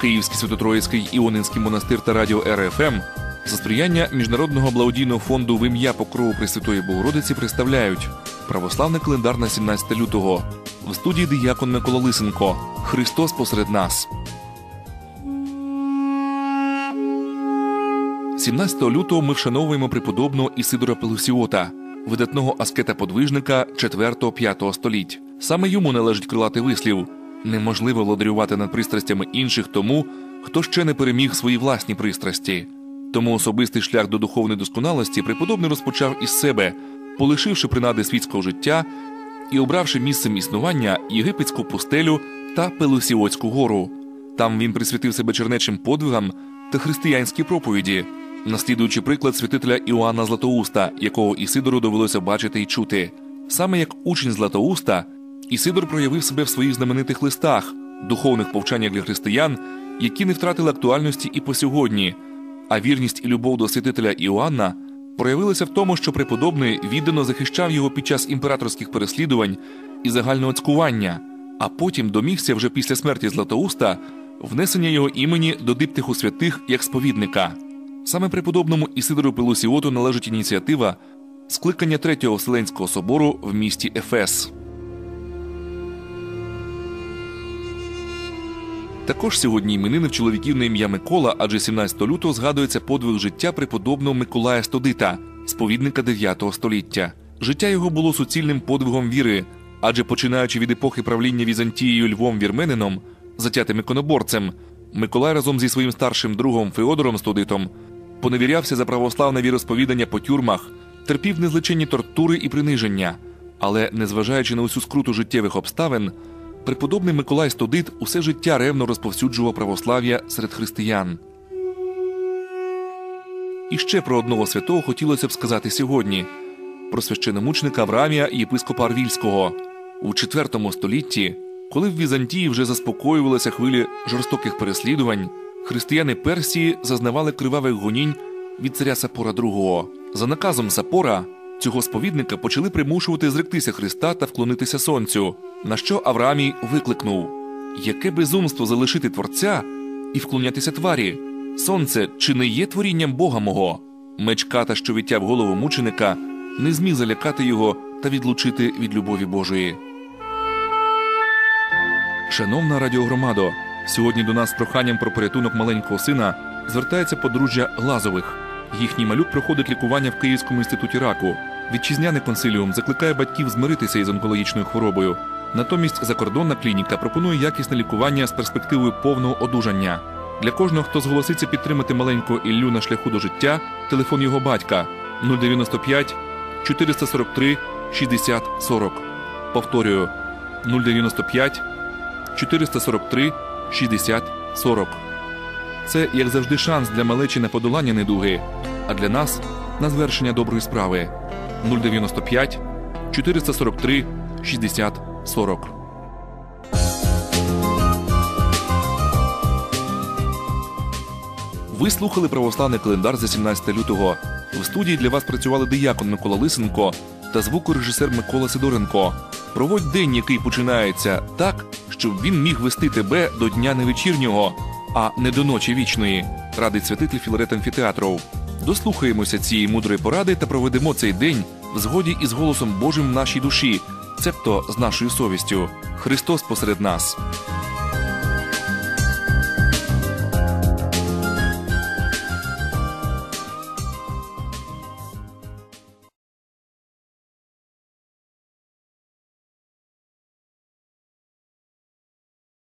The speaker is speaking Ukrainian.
Київський Святотроїцький Іонинський монастир та радіо РФМ за сприяння Міжнародного благодійного фонду в ім'я Покрову Пресвятої Богородиці представляють православний календар на 17 лютого в студії диякон Микола Лисенко Христос посеред нас. 17 лютого ми вшановуємо преподобного Ісидора Пелусіота, видатного аскета-подвижника 4-5 століть. Саме йому належить крилати вислів неможливо владарювати над пристрастями інших тому, хто ще не переміг свої власні пристрасті. Тому особистий шлях до духовної досконалості преподобний розпочав із себе, полишивши принади світського життя і обравши місцем існування єгипетську пустелю та Пелусіотську гору. Там він присвятив себе чернечим подвигам та християнській проповіді, наслідуючи приклад святителя Іоанна Златоуста, якого Ісидору довелося бачити і чути. Саме як учень Златоуста, Ісидор проявив себе в своїх знаменитих листах, духовних повчаннях для християн, які не втратили актуальності і по сьогодні. А вірність і любов до святителя Іоанна проявилися в тому, що преподобний віддано захищав його під час імператорських переслідувань і загального цькування, а потім домігся вже після смерті Златоуста внесення його імені до диптиху святих як сповідника. Саме преподобному Ісидору Пелусіоту належить ініціатива скликання Третього Вселенського собору в місті Ефес. Також сьогодні іменини в чоловіків на ім'я Микола, адже 17 лютого згадується подвиг життя преподобного Миколая Стодита, сповідника 9 століття. Життя його було суцільним подвигом віри, адже починаючи від епохи правління Візантією Львом Вірменином, затятим іконоборцем, Миколай разом зі своїм старшим другом Феодором Стодитом поневірявся за православне віросповідання по тюрмах, терпів незличенні тортури і приниження, але, незважаючи на усю скруту життєвих обставин, преподобний Миколай Стодит усе життя ревно розповсюджував православ'я серед християн. І ще про одного святого хотілося б сказати сьогодні про священомучника Авраамія єпископа Арвільського у IV столітті, коли в Візантії вже заспокоювалися хвилі жорстоких переслідувань, християни Персії зазнавали кривавих гонінь від царя Сапора II. За наказом Сапора цього сповідника почали примушувати зректися Христа та вклонитися сонцю. На що Авраамій викликнув Яке безумство залишити Творця і вклонятися тварі? Сонце чи не є творінням Бога мого? Меч ката, що відтяв голову мученика, не зміг залякати його та відлучити від любові Божої. Шановна радіогромадо, сьогодні до нас з проханням про порятунок маленького сина звертається подружжя Глазових. Їхній малюк проходить лікування в Київському інституті раку. Вітчизняний консиліум закликає батьків змиритися із онкологічною хворобою. Натомість закордонна клініка пропонує якісне лікування з перспективою повного одужання. Для кожного, хто зголоситься підтримати маленького Іллю на шляху до життя, телефон його батька 095 443 60 40. Повторюю 095 443 60 40. Це, як завжди, шанс для малечі на подолання недуги, а для нас на звершення доброї справи 095 443 60 40. Ви слухали православний календар за 17 лютого. В студії для вас працювали диякон Микола Лисенко та звукорежисер Микола Сидоренко. Проводь день, який починається так, щоб він міг вести тебе до дня невечірнього, а не до ночі вічної. Радить святитель Філарет Амфітеатров. Дослухаємося цієї мудрої поради та проведемо цей день в згоді із голосом Божим в нашій душі, цебто з нашою совістю. Христос посеред нас.